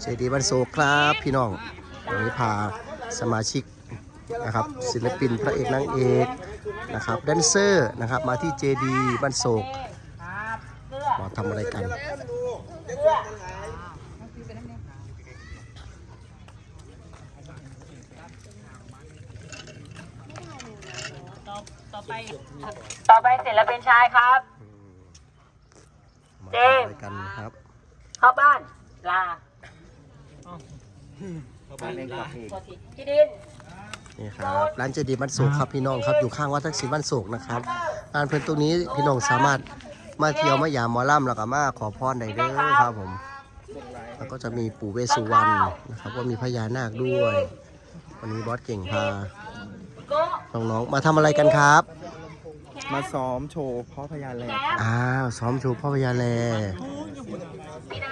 เจดีบันโซครับพี่น้องวันนี้พาสมาชิกนะครับศิลปินพระเอกนางเอกนะครับแดนเซอร์นะครับมาที่เจดีบันโศกมาทำอะไรกันต่อไปศิลปินชายครับมาเจทำมส์อะไรกันครับเข้าบ้านลา บ้านเองกับเพลงพี่ดินนี่ครับร้านเจดีบันโศกครับพี่น้องครับอยู่ข้างวัดทักษิณบันโศกนะครับร้านเพิ่นตรงนี้พี่น้องสามารถมาเที่ยวมายามหมอลำแล้วก็มาขอพรได้เด้อครับผมแล้วก็จะมีปู่เวสสุวรรณนะครับว่ามีพญานาคด้วย วันนี้บอสเก่งพาโก้น้องๆมาทำอะไรกันครับ มาซ้อมโชว์พ่อพญาแลแก้วอ้าวซ้อมโชว์พ่อพญาแลพี่นายโ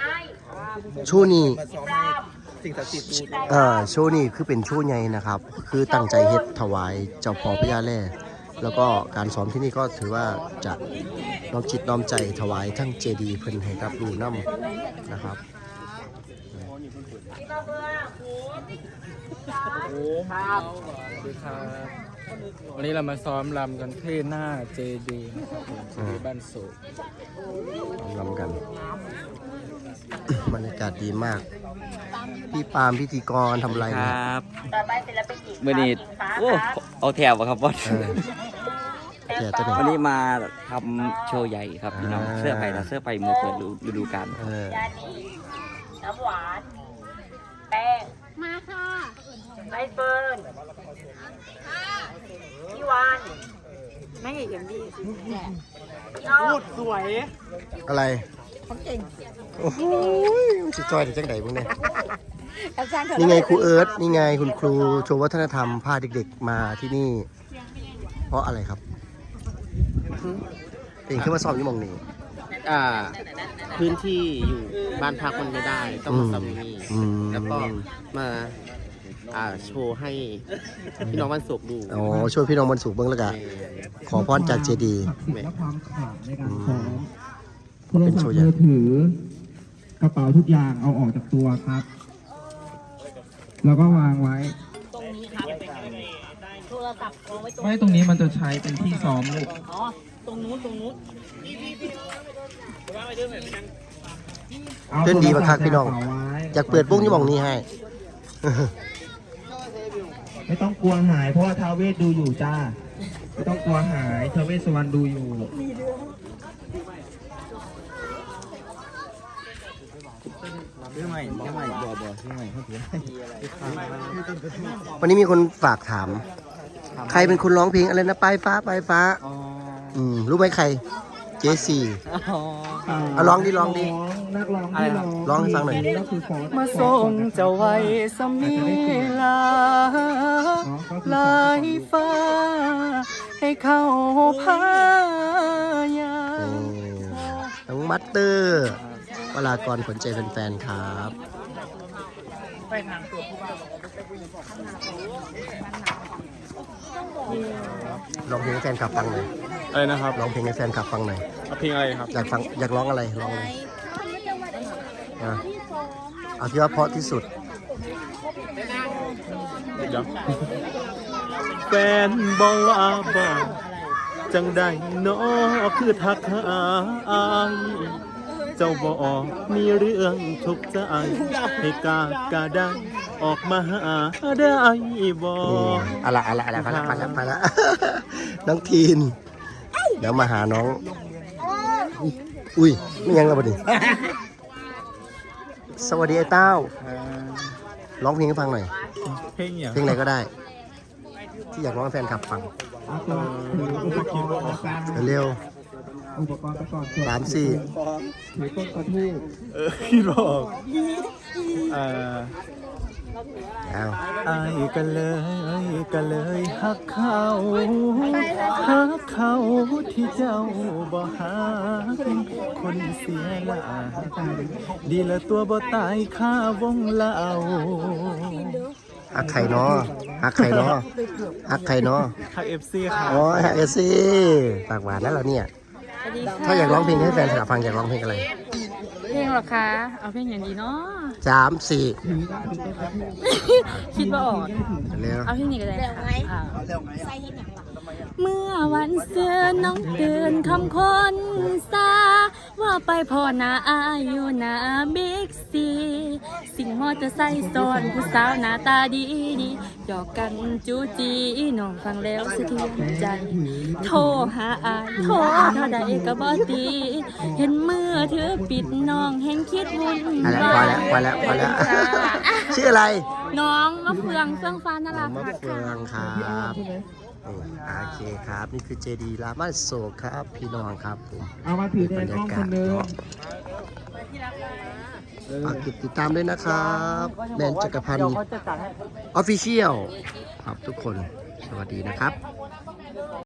ชว์นี่มาซ้อมตามสิ่งศักดิ์สิทธิ์ดูเอ่อโชว์นี่คือเป็นโชว์ใหญ่นะครับ คือตั้งใจเฮ็ดถวายเจ้าพ่อพญาแลแล้วก็การซ้อมที่นี่ก็ถือว่าจะน้อมจิตน้อมใจถวายทั้งเจดีย์เพิ่นให้รับรู้น้ำนะครับพี่มาเมืองหูโอ้ครับสวัสดีครับวันนี้เรามาซ้อมรำกันที่หน้าเจดีนะครับผมที่บ้านโศกลำกันบรรยากาศดีมาก พี่ปาล์มพิธีกรทำอะไรคเนี่ยรับต่อไปศิลปินหญิงมื่อนี้ฟ้าโอ้ครับเอาแถวอะครับบอสเออแกจะไหนวันนี้มาทำโชว์ใหญ่ครับพี่น้องอ่า เสื้อไผ่และเสื้อไผ่มือเปิดฤดูกาลเออ ยานีน้ำหวาน แป้ง มาค่ะไมเฟิร์นพี่วานไม่เห็นดีพี่อ้อมสวยอะไร เขาเก่งโอ้โหมันสิจอยได้จังไดมึงเนี่ยนี่ไงครูเอิร์ธนี่ไงคุณครูโชว์วัฒนธรรมพาเด็กๆมาที่นี่ เพราะอะไรครับเป็นขึ้นมาสอบอยี่หมองนี้ อ่า พื้นที่อยู่บ้านพักมันไม่ได้ ต้องมาซ้ำที่นี่อืม แล้วก็มาอ่าโชว์ให้พี่น้องบ้านโศกดูอ๋อช่วยพี่น้องบรรสุกเบิ้งแล้วกันขอพรจากเจดีย์และความขลังในการอืมซ้อม โทรเป็นศัโชพว์ท์ใหญ่มือถือกระเป๋าทุกอย่างเอาออกจากตัวครับ แล้วก็วางไว้ ตรงนี้ครับโทรศัพท์วางไว้ตรงไม่ตรงนี้มันจะใช้เป็นที่ซ้อมลูกอ๋อตรงนู้นตรงนู้นเอาเต้นดีมากครับพี่น้องโทรศัพท์ใส่กระเป๋าไว้อยากเปิดวงอยี่หมองนี้ให้ ไม่ต้องกลัวหายเพราะว่าท้าวเวสดูอยู่จ้า ไม่ต้องกลัวหายท้าวเวสสวรรณดูอยู่ ชื่อใหม่ชื่อใหม่บ่อบ่อชื่อใหม่เขาถือวันนี้มีคนฝากถาม ใครเป็นคนร้องเพลงอะไรนะปลายฟ้าปลายฟ้าอ๋ออืมรู้ไหมใคร เจซีอ๋อเอาร้องดิร้องดินักร้องที่ร้องร้องให้ฟังหน่อยก็คือฟอสมาส่งเจ้าไว้สมีลาลายฟ้า ให้เข้าพายาโอ้น้องมัตเตอร์ วลากรขนใจแฟนๆครับร้องเพลงให้แฟนคลับฟังหน่อยอะไรนะครับร้องเพลงให้แฟนคลับฟังหน่อยเอาเพลงอะไรครับ อยากฟังอยากร้องอะไรร้องเลยนะเอาที่ว่าเพราะที่สุด เดี๋ยวแฟนบอกว่าบอกจังได้นอคือทักหาอาย เจ้าบอกมีเรื่องทุกข์ใจให้กากาได้ออกมาหาได้บ่นี่อะไรอะไรอะไรไปละไปละไปละน้องทีนเดี๋ยวมาหาน้อง อุ้ยไม่ยังแล้วบัดนี้สวัสดีไอ้เต้าร้องเพลงให้ฟังหน่อย เพลงอย่างเพลงไหนก็ได้ ที่อยากร้องให้แฟนคลับฟังเอาตัวถื ออุปกรณ์ประกอบเร็วอุปกรณ์ประกอบๆสามสี่ ถือต้นกระทู้เออพี่บอกเอ่อเอาอายกันเลยกันเลยฮักเขาฮักเขาที่เจ้าบ่หาคนเสียละดีละตัวบ่ตายค่าวงเล่าฮักไข่เนาะฮักไข่เนาะฮักไข่เนาะฮักเอฟซีค่ะอ๋อฮักเอซี่ปากหวานแล้วเหราเนี่ย ถ้าอยากร้องเพลงให้แฟนคลับฟังอยากร้องเพลงอะไรเพลงเหรอคะ เอาเพลงอย่างดีเนาะสามสี่คิดว่าออก เร็วเอาเพลงนี้ก็ได้ค่ะเมื่อวันเสือน้องเตือนคำคนซา ว่าไปพ่อนาอายุนาบิ๊กซีสิ่งมอเตอร์ไซค์ซ้อนผู้สาวหน้าตาดีดีหยอกกันจูจีน้องฟังแล้วสะเทือนใจ โทรหาอายโทรเท่าใดก็บ่ตี เห็นมือเธอปิดน้องเห็นคิดวุ่นอะไรพอแล้วพอแล้วพอแล้ว ชื่ออะไรน้องมะเฟืองเฟืองฟ้านารามะพัฒน์เฟือค่ะงครับ นี่โอเคครับ นี่คือเจดีย์รามาโศกครับ พี่น้องครับผมเอามาถือแทบรนรน้ยาองคกาศนหนึงเนาะฝากติดตามด้วยนะครับแบรนด์จักรพันธ์ออฟฟิเชียลครับทุกคนสวัสดีนะครับ